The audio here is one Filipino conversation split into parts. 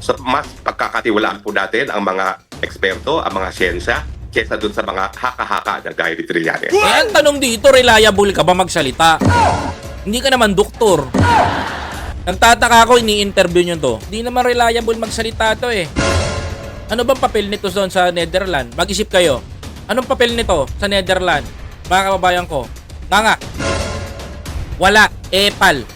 So, mas pagkakatiwalaan po natin ang mga eksperto, ang mga siyensya, kesa dun sa mga haka-haka ng Guy Trillanes. Eh, ang tanong dito, reliable ka ba magsalita? Hindi ka naman doktor. Nagtataka ako, ini-interview nyo to. Hindi naman reliable magsalita to eh. Ano bang papel nito doon sa Netherlands? Mag-isip kayo. Anong papel nito sa Netherlands? Mga kababayan ko. Nga nga. Wala. Epal.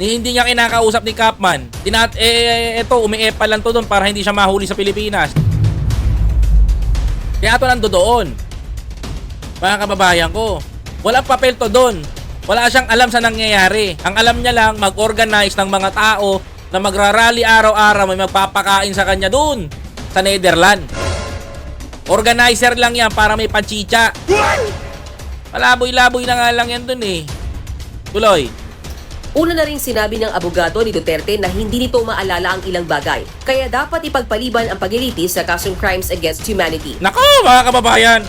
Ni hindi niya kinakausap ni Capman. Tinat eh ito umi-epal lang to doon para hindi siya mahuli sa Pilipinas. Kaya to nando doon. Mga kababayan ko, walang papel to doon. Wala siyang alam sa nangyayari. Ang alam niya lang mag-organize ng mga tao na magrarally araw-araw may magpapakain sa kanya doon sa Netherlands. Organizer lang yan para may panchicha. Malaboy-laboy na nga lang yan doon eh. Tuloy. Una na rin sinabi ng abogado ni Duterte na hindi nito maalala ang ilang bagay. Kaya dapat ipagpaliban ang paglilitis sa kasong crimes against humanity. Nako mga kababayan.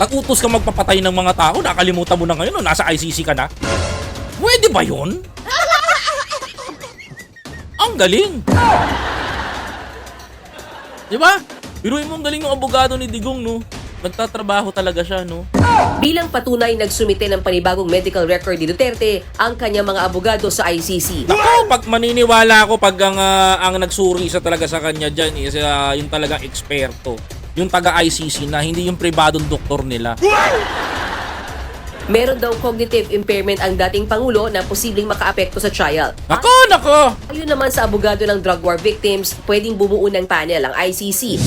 Nag-utos ka magpapatay ng mga tao, nakalimutan mo na ngayon, no? nasa ICC ka na. Pwede ba yun? Ang galing. Di ba? Biruin mo ang galing ng abogado ni Digong, no? Nagtatrabaho talaga siya, no? Bilang patunay nagsumite ng panibagong medical record ni Duterte ang kanyang mga abogado sa ICC. Nako, pag maniniwala ako pag ang, ah, ang nagsuri sa talaga sa kanya dyan is ah, yung talagang eksperto. Yung taga-ICC na, hindi yung pribadong doktor nila. Meron daw cognitive impairment ang dating Pangulo na posibleng makaapekto sa trial. Nako, nako! Ayon naman sa abogado ng drug war victims, pwedeng bumuo ng panel ang ICC